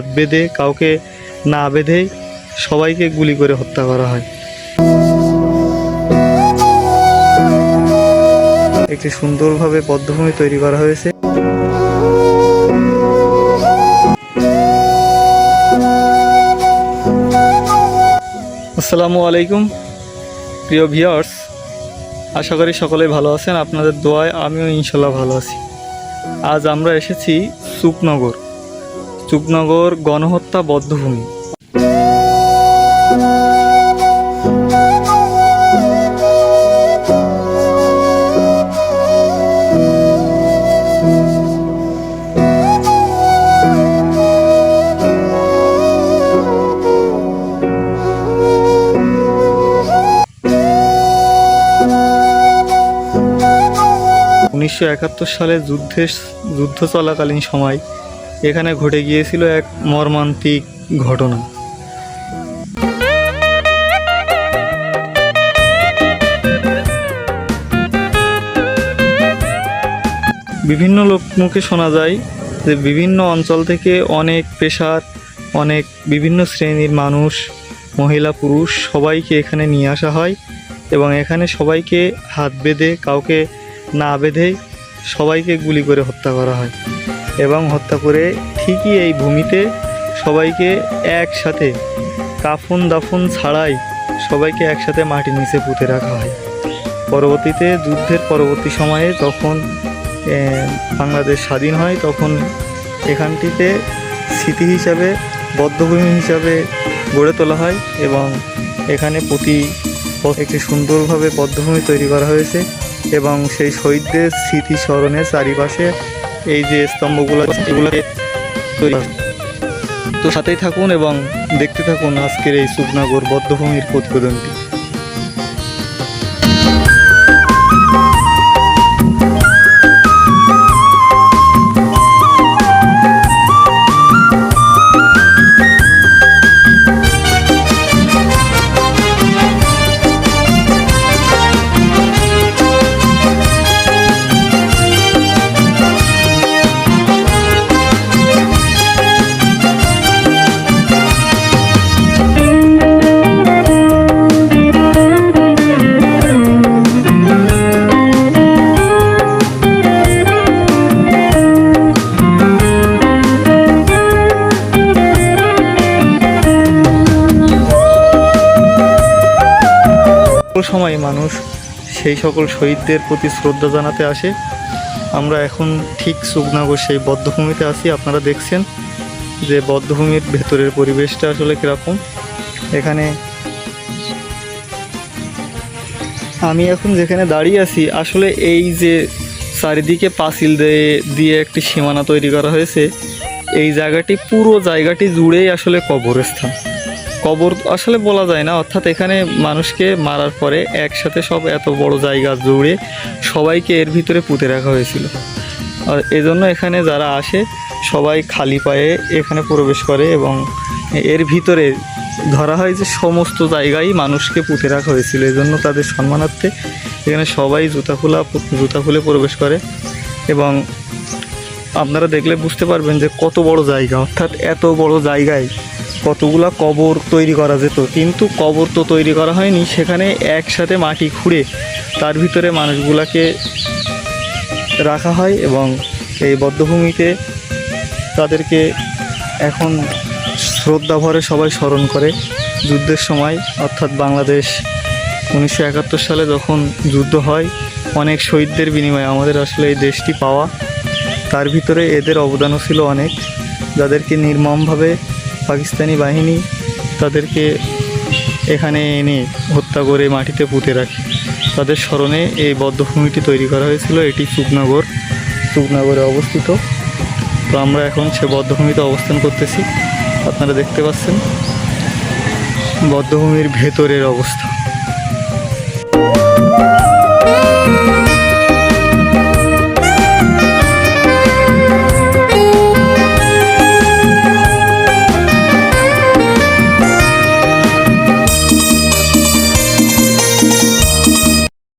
হাত বেঁধে কাউকে না বেঁধেই সবাইকে গুলি করে হত্যা করা হয়। একটি সুন্দরভাবে পদ্মভূমি তৈরি করা হয়েছে। আসসালামু আলাইকুম, প্রিয় ভিউয়ার্স। আশা করি সকলেই ভালো আছেন। আপনাদের দোয়ায় আমিও ইনশাল্লাহ ভালো আছি। আজ আমরা এসেছি সুপনগর সুপনগর গণহত্যা বদ্ধভূমি। উনিশশো একাত্তর সালে যুদ্ধের যুদ্ধ চলাকালীন সময় এখানে ঘটে গিয়েছিল এক মর্মান্তিক ঘটনা। বিভিন্ন লোক মুখে শোনা যায় যে বিভিন্ন অঞ্চল থেকে অনেক পেশার, অনেক বিভিন্ন শ্রেণির মানুষ, মহিলা, পুরুষ সবাইকে এখানে নিয়ে আসা হয় এবং এখানে সবাইকে হাত বেঁধে, কাউকে না বেঁধে সবাইকে গুলি করে হত্যা করা হয়। এবং হত্যা করে ঠিকই এই ভূমিতে সবাইকে একসাথে কাফন দাফন ছাড়াই সবাইকে একসাথে মাটির নিচে পুঁতে রাখা হয়। পরবর্তীতে যুদ্ধের পরবর্তী সময়ে যখন বাংলাদেশ স্বাধীন হয়, তখন এখানটিতে স্মৃতি হিসাবে, বদ্ধভূমি হিসাবে গড়ে তোলা হয় এবং এখানে প্রতি একটি সুন্দরভাবে বদ্ধভূমি তৈরি করা হয়েছে এবং সেই শহীদদের স্মৃতি স্মরণে চারিপাশে এই যে স্তম্ভগুলো এগুলোকে তৈরি তো সাথেই থাকুন এবং দেখতে থাকুন আজকের এই সুবনগর বদ্ধভূমির প্রতিবেদনটি। সময় মানুষ সেই সকল শহীদদের প্রতি শ্রদ্ধা জানাতে আসে। আমরা এখন ঠিক সুগনাগর সেই বদ্ধভূমিতে আছি, আপনারা দেখছেন যে বদ্ধভূমির ভেতরের পরিবেশটা আসলে কীরকম। এখানে আমি এখন যেখানে দাঁড়িয়ে আছি, আসলে এই যে চারিদিকে পাঁচিল দিয়ে দিয়ে একটি সীমানা তৈরি করা হয়েছে, এই জায়গাটি পুরো জায়গাটি জুড়েই আসলে কবরস্থান। কবর আসলে বলা যায় না। অর্থাৎ এখানে মানুষকে মারার পরে একসাথে সব এত বড় জায়গা জুড়ে সবাইকে এর ভিতরে পুঁতে রাখা হয়েছিল। আর এজন্য এখানে যারা আসে, সবাই খালি পায়ে এখানে প্রবেশ করে এবং এর ভিতরে ধরা হয় যে সমস্ত জায়গায় মানুষকে পুঁতে রাখা হয়েছিল। এজন্য তাদের সম্মানার্থে এখানে সবাই জুতা খোলা জুতা খুলে প্রবেশ করে এবং আপনারা দেখলে বুঝতে পারবেন যে কত বড় জায়গা। অর্থাৎ এত বড় জায়গায় কতগুলা কবর তৈরি করা যেত। কিন্তু কবর তো তৈরি করা হয়নি, সেখানে একসাথে মাটি খুঁড়ে তার ভিতরে মানুষগুলাকে রাখা হয় এবং এই বদ্ধভূমিতে তাদেরকে এখন শ্রদ্ধা ভরে সবাই স্মরণ করে। যুদ্ধের সময়, অর্থাৎ বাংলাদেশ উনিশশো একাত্তর সালে যখন যুদ্ধ হয়, অনেক শহীদদের বিনিময়ে আমাদের আসলে এই দেশটি পাওয়া। তার ভিতরে এদের অবদানও ছিল অনেক, যাদেরকে নির্মমভাবে পাকিস্তানি বাহিনী তাদেরকে এখানে এনে হত্যা করে মাটিতে পুঁতে রাখে। তাদের স্মরণে এই বদ্ধভূমিটি তৈরি করা হয়েছিল। এটি সুকনগর, সুকনগরে অবস্থিত। তো আমরা এখন সে বদ্ধভূমিতে অবস্থান করতেছি। আপনারা দেখতে পাচ্ছেন বদ্ধভূমির ভেতরের অবস্থা।